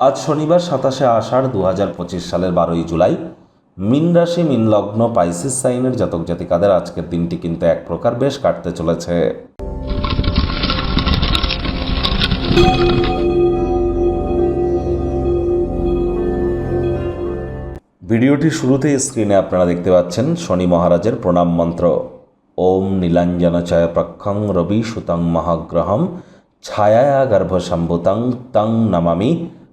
আজ শনিবার সাতাশে আষাঢ় দু হাজার পঁচিশ সালের বারোই জুলাই। মিন রাশি, মিন লগ্ন, পাইসিস সাইনের জাতক জাতিকাদের আজকের দিনটি কিন্তু এক প্রকার বেশ কাটতে চলেছে। ভিডিওটি শুরুতেই স্ক্রিনে আপনারা দেখতে পাচ্ছেন শনি মহারাজের প্রণাম মন্ত্র। ওম নীলাঞ্জন চয় প্রক্ষং রবি সুতং মহাগ্রহম ছায়া গর্ভ গর্ভসম্ভুতং তং নমামি।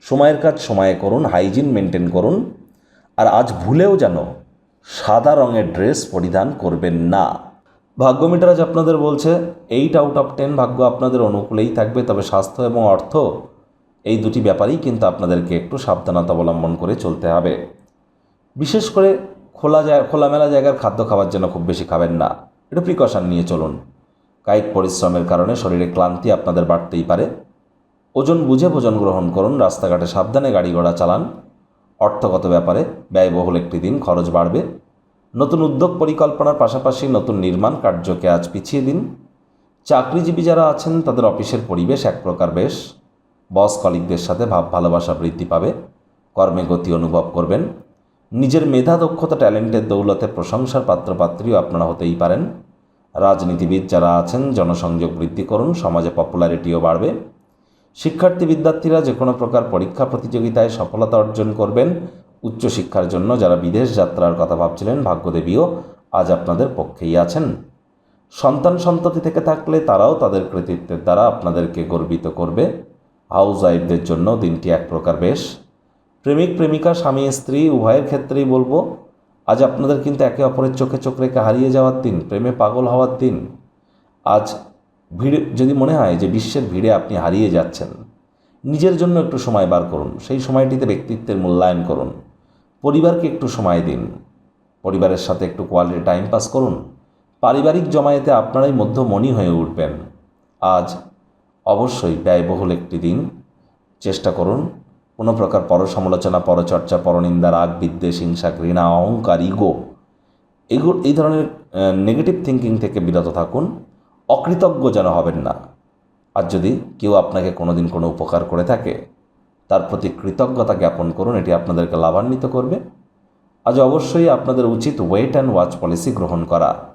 সময়ের কাজ সময়ে করুন হাইজিন মেনটেন করুন। আর আজ ভুলেও যেন সাদা রঙের ড্রেস পরিধান করবেন না। ভাগ্য মিটার আজ আপনাদের বলছে এইট আউট অফ টেন ভাগ্য আপনাদের অনুকূলেই থাকবে, তবে স্বাস্থ্য এবং অর্থ এই দুটি ব্যাপারেই কিন্তু আপনাদেরকে একটু সাবধানতা অবলম্বন করে চলতে হবে। বিশেষ করে খোলা জায়গা খোলামেলা জায়গার খাদ্য খাবার জন্য খুব বেশি খাবেন না। একটু প্রিকশন নিয়ে চলুন। কায়িক পরিশ্রমের কারণে শরীরে ক্লান্তি আপনাদের বাড়তেই পারে। ওজন বুঝে ভোজন গ্রহণ করুন, রাস্তাঘাটে সাবধানে গাড়ি ঘোড়া চালান। অর্থগত ব্যাপারে ব্যয়বহুল একটি দিন, খরচ বাড়বে। নতুন উদ্যোগ পরিকল্পনার পাশাপাশি নতুন নির্মাণ কার্যকে আজ পিছিয়ে দিন। চাকরিজীবী যারা আছেন, তাদের অফিসের পরিবেশ এক প্রকার বেশ। বস কলিকদের সাথে ভাব ভালোবাসা বৃদ্ধি পাবে। কর্মে গতি অনুভব করবেন। নিজের মেধা, দক্ষতা, ট্যালেন্টের দৌলতে প্রশংসার পাত্রপাত্রীও আপনারা হতেই পারেন। রাজনীতিবিদ যারা আছেন, জনসংযোগ বৃদ্ধি করুন, সমাজে পপুলারিটিও বাড়বে। শিক্ষার্থী বিদ্যার্থীরা যে কোনো প্রকার পরীক্ষা প্রতিযোগিতায় সফলতা অর্জন করবেন। উচ্চশিক্ষার জন্য যারা বিদেশ যাত্রার কথা ভাবছিলেন, ভাগ্যদেবীও আজ আপনাদের পক্ষেই আছেন। সন্তান সন্ততি থেকে থাকলে তারাও তাদের কৃতিত্বের দ্বারা আপনাদেরকে গর্বিত করবে। হাউস ওয়াইফদের জন্য দিনটি এক প্রকার বেশ। প্রেমিক, প্রেমিকা, স্বামী, স্ত্রী, উভয়ের ক্ষেত্রেই বলব, আজ আপনাদের কিন্তু একে অপরের চোখে চোখ রেখে হারিয়ে যাওয়ার দিন, প্রেমে পাগল হওয়ার দিন। আজ ভিড়ে, যদি মনে হয় যে বিশ্বের ভিড়ে আপনি হারিয়ে যাচ্ছেন, নিজের জন্য একটু সময় বার করুন। সেই সময়টিতে ব্যক্তিত্বের মূল্যায়ন করুন। পরিবারকে একটু সময় দিন। পরিবারের সাথে একটু কোয়ালিটি টাইম পাস করুন। পারিবারিক জমায়েতে আপনারাই মধ্যমণি হয়ে উঠবেন। আজ অবশ্যই ব্যয়বহুল একটি দিন। চেষ্টা করুন। কোনো প্রকার পরসমালোচনা, পরচর্চা, পরনিন্দা, রাগ, বিদ্বেষ, হিংসা, ঘৃণা, অহংকার ইগো এগুলো, এই ধরনের নেগেটিভ থিঙ্কিং থেকে বিরত থাকুন। অকৃতজ্ঞ যেন হবেন না। আর যদি কেউ আপনাকে কোনোদিন কোনো উপকার করে থাকে, তার প্রতি কৃতজ্ঞতা জ্ঞাপন করুন, এটি আপনাদেরকে লাভান্বিত করবে। আজ অবশ্যই আপনাদের উচিত ওয়েট অ্যান্ড ওয়াচ পলিসি গ্রহণ করা।